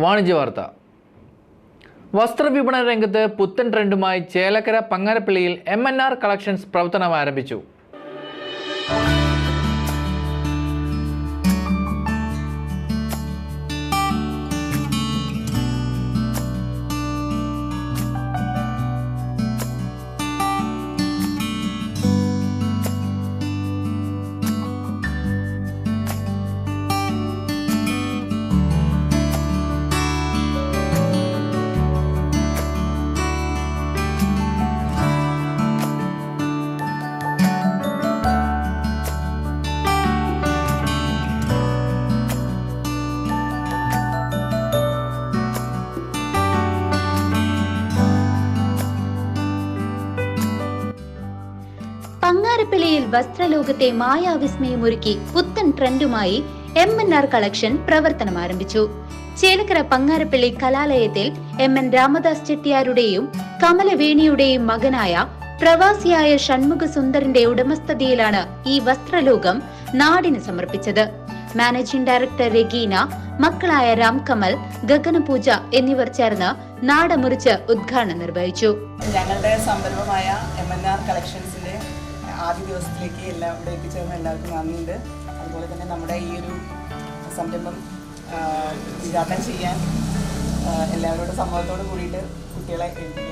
വാണിജ്യ വാർത്ത വസ്ത്രവിപണന രംഗത്ത് പുത്തൻ ട്രെൻഡുമായി ചേലക്കര പങ്ങരപ്പള്ളിയിൽ എം എൻ ആർ കളക്ഷൻസ് പ്രവർത്തനം ആരംഭിച്ചു പങ്ങാരപ്പിള്ളിയിൽ വസ്ത്രലോകത്തെ മായാവിസ്മയമൊരുക്കി പുത്തൻ ട്രെൻഡുമായി എം എൻ ആർ കളക്ഷൻ പ്രവർത്തനം ആരംഭിച്ചു. ചേലക്കര പങ്ങാരപ്പള്ളി കലാലയത്തിൽ എം എൻ രാമദാസ് ചെട്ടിയാരുടെയും കമലവേണിയുടെയും മകനായ പ്രവാസിയായ ഷൺമുഖ സുന്ദറിന്റെ ഉടമസ്ഥതയിലാണ് ഈ വസ്ത്രലോകം നാടിന് സമർപ്പിച്ചത്. മാനേജിംഗ് ഡയറക്ടർ രഗീന മക്കളായ രാംകമൽ ഗഗനപൂജ എന്നിവർ ചേർന്ന് നാടമുറിച്ച് ഉദ്ഘാടനം നിർവഹിച്ചു. ഞങ്ങളുടെ സംരംഭമായ എം എൻ ആർ കളക്ഷൻസിന്റെ ആദ്യ ദിവസത്തിലേക്ക് എല്ലാം ഇവിടെ എത്തിച്ചേർന്ന എല്ലാവർക്കും നന്ദിയുണ്ട്. അതുപോലെ തന്നെ നമ്മുടെ ഈ ഒരു സംരംഭം ഉദ്ഘാടനം ചെയ്യാൻ എല്ലാവരോടും സമ്മതത്തോട് കൂടിയിട്ട് കുട്ടികളെ ഏൽപ്പിക്കാം.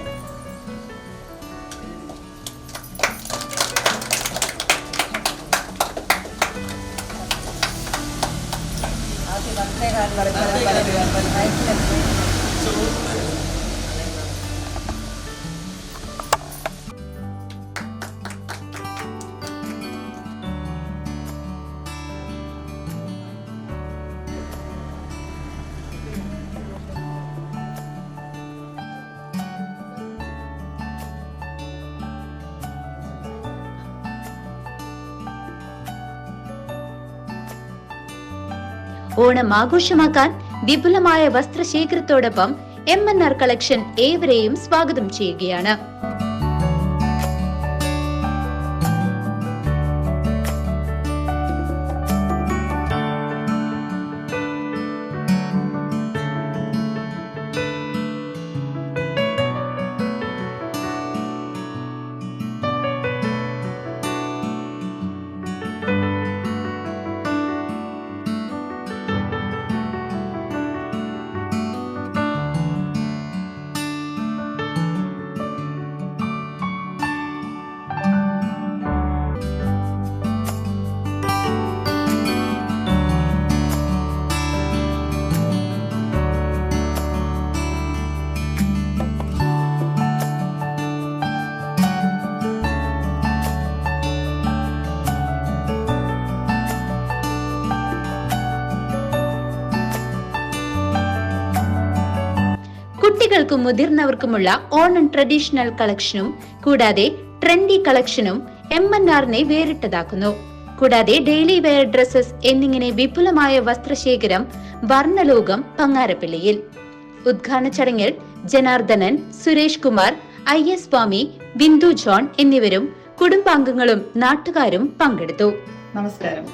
ഓണം ആഘോഷമാക്കാൻ വിപുലമായ വസ്ത്രശേഖരത്തോടൊപ്പം എം എൻ ആർ കളക്ഷൻ ഏവരെയും സ്വാഗതം ചെയ്യുകയാണ്. കുട്ടികൾക്കും മുതിർന്നവർക്കുമുള്ള ഓൺ ആൻഡ് ട്രഡീഷണൽ കളക്ഷനും കൂടാതെ ട്രെൻഡി കളക്ഷനും എം എൻ ആറിനെ വേറിട്ടതാക്കുന്നു. കൂടാതെ ഡെയിലി വെയർ ഡ്രസ്സസ് എന്നിങ്ങനെ വിപുലമായ വസ്ത്രശേഖരം വർണലോകം പങ്ങാരപ്പള്ളിയിൽ. ഉദ്ഘാടന ചടങ്ങിൽ Janardhanan Suresh Kumar I S Swami Bindu John എന്നിവരും കുടുംബാംഗങ്ങളും നാട്ടുകാരും പങ്കെടുത്തു. നമസ്കാരം.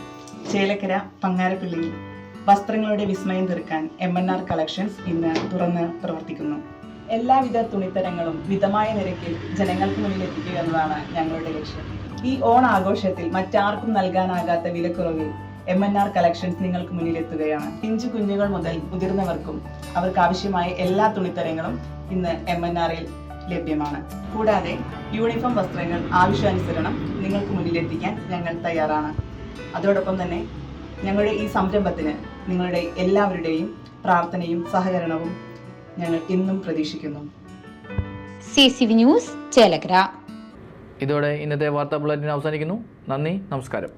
ചേലക്കര പങ്ങാരപ്പള്ളിയിൽ. വസ്ത്രങ്ങളുടെ വിസ്മയം തീർക്കാൻ എം എൻ ആർ കളക്ഷൻസ് ഇന്ന് തുറന്ന് പ്രവർത്തിക്കുന്നു. എല്ലാവിധ തുണിത്തരങ്ങളും മിതമായ നിരക്കിൽ ജനങ്ങൾക്ക് മുന്നിൽ എത്തിക്കുക എന്നതാണ് ഞങ്ങളുടെ ലക്ഷ്യം. ഈ ഓണാഘോഷത്തിൽ മറ്റാർക്കും നൽകാനാകാത്ത വിലക്കുറവിൽ എം എൻ ആർ കളക്ഷൻസ് നിങ്ങൾക്ക് മുന്നിൽ എത്തുകയാണ്. പിഞ്ചു കുഞ്ഞുകൾ മുതൽ മുതിർന്നവർക്കും അവർക്ക് ആവശ്യമായ എല്ലാ തുണിത്തരങ്ങളും ഇന്ന് എം എൻ ആറിൽ ലഭ്യമാണ്. കൂടാതെ യൂണിഫോം വസ്ത്രങ്ങൾ ആവശ്യാനുസരണം നിങ്ങൾക്ക് മുന്നിലെത്തിക്കാൻ ഞങ്ങൾ തയ്യാറാണ്. അതോടൊപ്പം തന്നെ ഞങ്ങളുടെ ഈ സംരംഭത്തിന് നിങ്ങളുടെ എല്ലാവരുടെയും പ്രാർത്ഥനയും സഹകരണവും ഞങ്ങൾ എന്നും പ്രതീക്ഷിക്കുന്നു. സി സി വി ന്യൂസ് ചേലഗ്ര ഇതോടെ ഇന്നത്തെ വാർത്താ ബുള്ളറ്റിൻ അവസാനിക്കുന്നു. നന്ദി നമസ്കാരം.